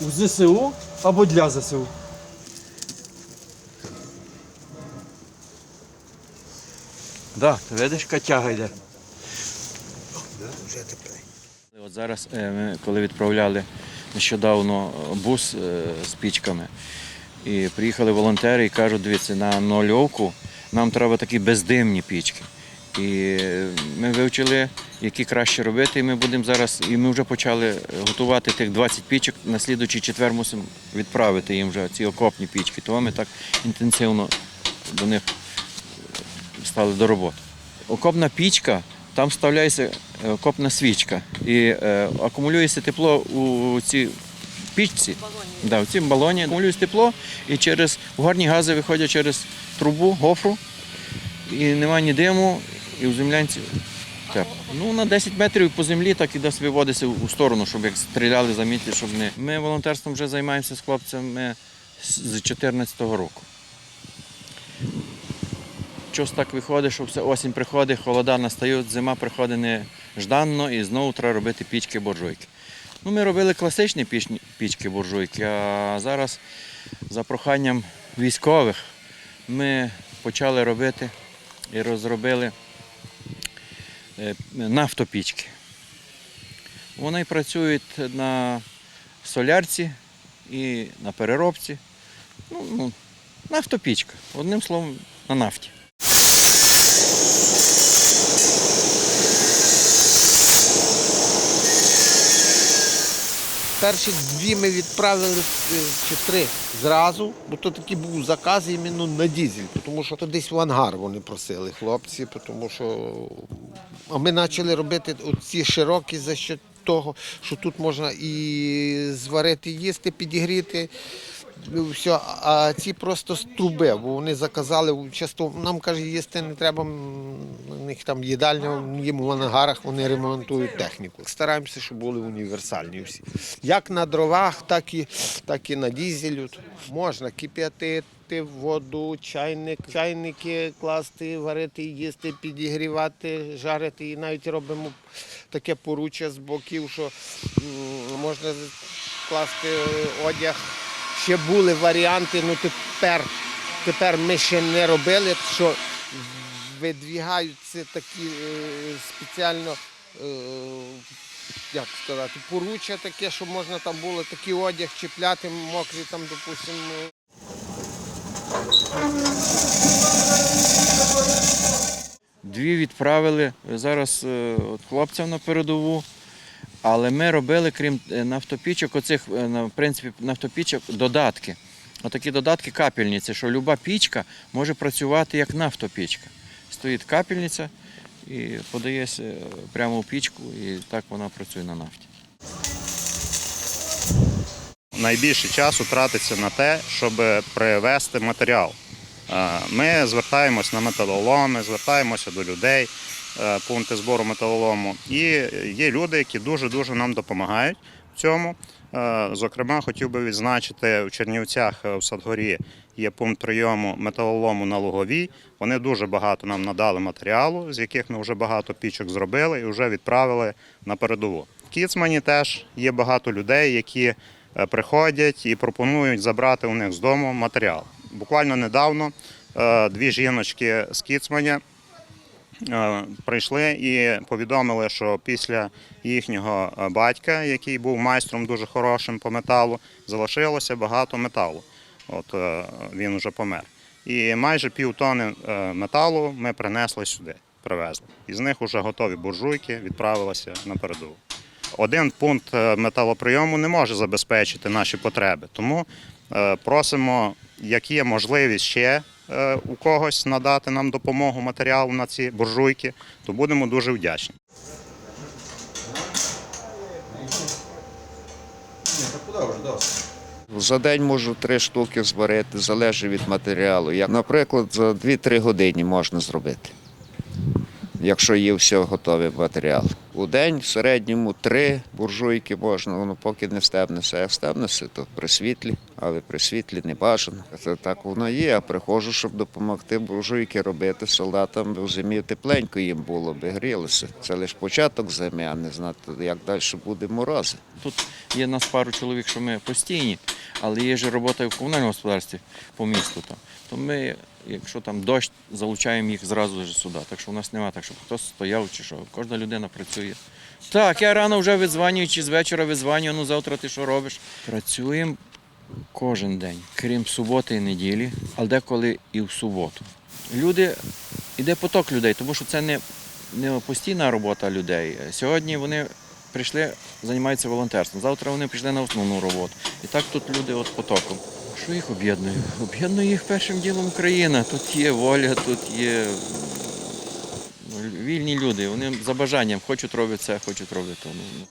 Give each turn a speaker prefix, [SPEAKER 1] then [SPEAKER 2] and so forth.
[SPEAKER 1] у ЗСУ або для ЗСУ. Так, да, видиш, тяга йде. От зараз, е, ми, коли відправляли нещодавно бус е, з пічками, і приїхали волонтери і кажуть, дивіться, на нульовку нам треба такі бездимні пічки. І е, ми вивчили, які краще робити, і ми будемо зараз, і ми вже почали готувати тих 20 пічок. На слідуючий четвер мусимо відправити їм вже ці окопні пічки. Тому ми так інтенсивно до них стали до роботи. Окопна пічка, там вставляється е, окопна свічка і е, акумулюється тепло у цій пічці. Да, в цій балоні акумулюється тепло і через угарні гази виходять через трубу, гофру, і немає ні диму, і у землянці тепло. Ну, на 10 метрів по землі так і десь виводиться у сторону, щоб як стріляли, замітили, щоб не. Ми волонтерством вже займаємося з хлопцями з 2014 року. Щось так виходить, що все осінь приходить, холода настають, зима приходить нежданно і знову треба робити пічки буржуйки. Ну, ми робили класичні пічки буржуйки, а зараз за проханням військових ми почали робити і розробили нафтопічки. Вони працюють на солярці і на переробці. Ну, ну, нафтопічка. Одним словом, на нафті.
[SPEAKER 2] Перші дві ми відправили е, чи три зразу, бо то такий був заказ іменно на дізель, тому що то десь в ангар вони просили хлопці, тому що а ми почали робити ці широкі за що того, що тут можна і зварити, їсти, підігріти. Ну, Все, а ці просто з труби, бо вони заказали часто. Нам каже, їсти не треба. У них там їдальня, їм в ангарах вони ремонтують техніку. Стараємося, щоб були універсальні всі. Як на дровах, так і, так і на дізелю. Можна кип'ятити воду, чайник, чайники класти, варити, їсти, підігрівати, жарити. І навіть робимо таке поруччя з боків, що можна класти одяг. Ще були варіанти, ну тепер, тепер ми ще не робили, що видвігаються такі е, спеціально, е, як сказати, поруччя таке, щоб можна там було такий одяг чіпляти, мокрий там, допустимо.
[SPEAKER 1] Дві відправили зараз е, от хлопцям на передову. Але ми робили, крім е, нафтопічок, оцих, е, в принципі, нафтопічок, додатки. Отакі додатки капельниці, що люба пічка може працювати як нафтопічка. Стоїть капельниця і подається е, прямо в пічку, і так вона працює на нафті.
[SPEAKER 3] найбільше часу тратиться на те, щоб привезти матеріал. Ми звертаємось на металоломи, звертаємося до людей, пункти збору металолому. І є люди, які дуже-дуже нам допомагають в цьому. Е, Зокрема, хотів би відзначити в Чернівцях е, в Садгорі є пункт прийому металолому на Луговій. Вони дуже багато нам надали матеріалу, з яких ми вже багато пічок зробили і вже відправили на передову. В Кіцмані теж є багато людей, які е, приходять і пропонують забрати у них з дому матеріал. Буквально недавно е, дві жіночки з Кіцманя е, прийшли і повідомили, що після їхнього е, батька, який був майстром дуже хорошим по металу, залишилося багато металу. От е, він вже помер. І майже півтони е, металу ми принесли сюди, привезли. Із них вже готові буржуйки відправилися на передову. Один пункт е, металоприйому не може забезпечити наші потреби, тому е, просимо, як є можливість ще е, у когось надати нам допомогу матеріалу на ці буржуйки, то будемо дуже вдячні.
[SPEAKER 4] За день можу три штуки зварити, залежить від матеріалу. Як, наприклад, за 2-3 години можна зробити, якщо є все готовий матеріал. У день в середньому три буржуйки можна, воно поки не стебнеться. Як стебнеться, то при світлі, але при світлі не бажано. Це так воно є. Я приходжу, щоб допомогти буржуйки робити солдатам у зимі тепленько їм було, би грілися. Це лише початок зими, а не знати, як далі буде морози.
[SPEAKER 1] Тут є нас пару чоловік, що ми постійні, але є ж робота в комунальному господарстві по місту. Там. То ми, якщо там дощ, залучаємо їх зразу ж сюди. Так що у нас немає так, щоб хтось стояв чи що. Кожна людина працює. Так, я рано вже видзванюю, чи з вечора видзванюю, ну завтра ти що робиш? Працюємо кожен день, крім суботи і неділі, але деколи і в суботу. Люди, іде поток людей, тому що це не, не постійна робота людей. Сьогодні вони прийшли, займаються волонтерством. Завтра вони пішли на основну роботу. І так тут люди от потоком. Що їх об'єднує? Об'єднує їх першим ділом Україна. Тут є воля, тут є ну, вільні люди. Вони за бажанням хочуть робити це, хочуть робити. то. Ну,